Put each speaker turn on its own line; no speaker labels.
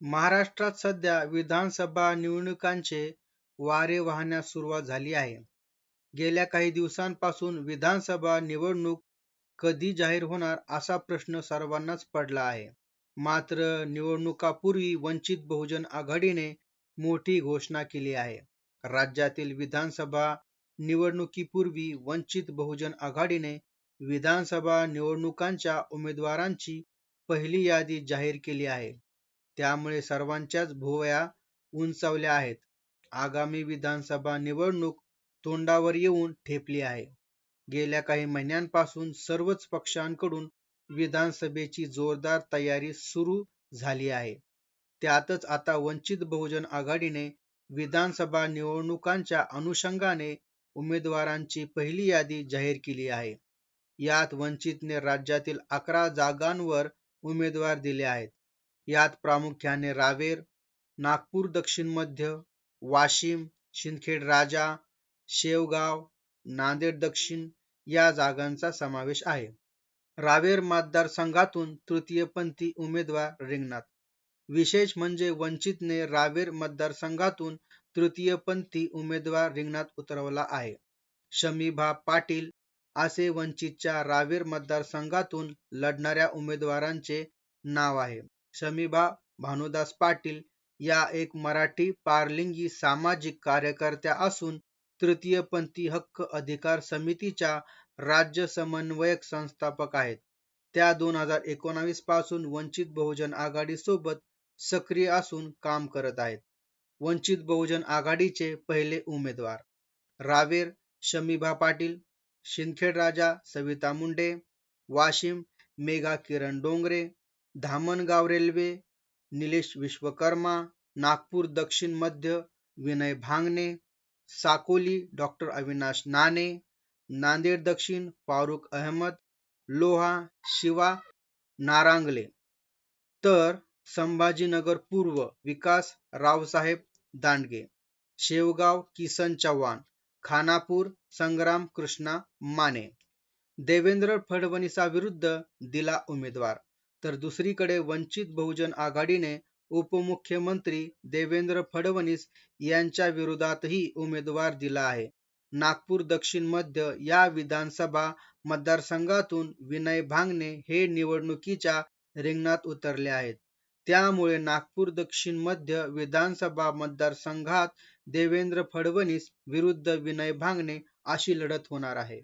महाराष्ट्रात सध्या विधानसभा निवडणुकांचे वारे वाहण्यास सुरुवात झाली आहे. गेल्या काही दिवसांपासून विधानसभा निवडणूक कधी जाहीर होणार असा प्रश्न सर्वांनाच पडला आहे. मात्र निवडणुकापूर्वी वंचित बहुजन आघाडीने मोठी घोषणा केली आहे. राज्यातील विधानसभा निवडणुकीपूर्वी वंचित बहुजन आघाडीने विधानसभा निवडणुकांच्या उमेदवारांची पहिली यादी जाहीर केली आहे. त्यामुळे सर्वांच्याच भुवया उंचावल्या आहेत. आगामी विधानसभा निवडणूक तोंडावर येऊन ठेपली आहे. गेल्या काही महिन्यांपासून सर्वच पक्षांकडून विधानसभेची जोरदार तयारी सुरू झाली आहे. त्यातच आता वंचित बहुजन आघाडीने विधानसभा निवडणुकांच्या अनुषंगाने उमेदवारांची पहिली यादी जाहीर केली आहे. यात वंचितने राज्यातील अकरा जागांवर उमेदवार दिले आहेत. यात प्रामुख्याने रावेर, नागपूर दक्षिण मध्य, वाशिम, शिंदखेड राजा, शेवगाव, नांदेड दक्षिण या जागांचा समावेश आहे. रावेर मतदारसंघातून तृतीयपंथी उमेदवार रिंगणात. विशेष म्हणजे वंचितने रावेर मतदारसंघातून तृतीयपंथी उमेदवार रिंगणात उतरवला आहे. शमीभा पाटील असे वंचितच्या रावेर मतदारसंघातून लढणाऱ्या उमेदवारांचे नाव आहे. शमीबा भानुदास पाटील या एक मराठी पारलिंगी सामाजिक कार्यकर्त्या असून तृतीयपंथी हक्क अधिकार समितीच्या राज्य समन्वयक संस्थापक आहेत. त्या दोन हजार एकोणावीसपासून वंचित बहुजन आघाडी सोबत सक्रिय असून काम करत आहेत. वंचित बहुजन आघाडीचे पहिले उमेदवार रावेर शमीभा पाटील, शिंदखेड राजा सविता मुंडे, वाशिम मेघा किरण डोंगरे, धामणगाव रेल्वे निलेश विश्वकर्मा, नागपूर दक्षिण मध्य विनय भांगणे, साकोली डॉक्टर अविनाश नाने, नांदेड दक्षिण फारुख अहमद, लोहा शिवा नारांगले. तर संभाजीनगर पूर्व विकास रावसाहेब दांडगे, शेवगाव किसन चव्हाण, खानापूर संग्राम कृष्णा माने. देवेंद्र फडणवीसाविरुद्ध दिला उमेदवार. तर दुसरीकडे वंचित बहुजन आघाडीने उपमुख्यमंत्री देवेंद्र फडणवीस यांच्या विरोधातही उमेदवार दिला आहे. नागपूर दक्षिण मध्य या विधानसभा मतदारसंघातून विनय भांगणे हे निवडणुकीच्या रिंगणात उतरले आहेत. त्यामुळे नागपूर दक्षिण मध्य विधानसभा मतदारसंघात देवेंद्र फडणवीस विरुद्ध विनय भांगणे अशी लढत होणार आहे.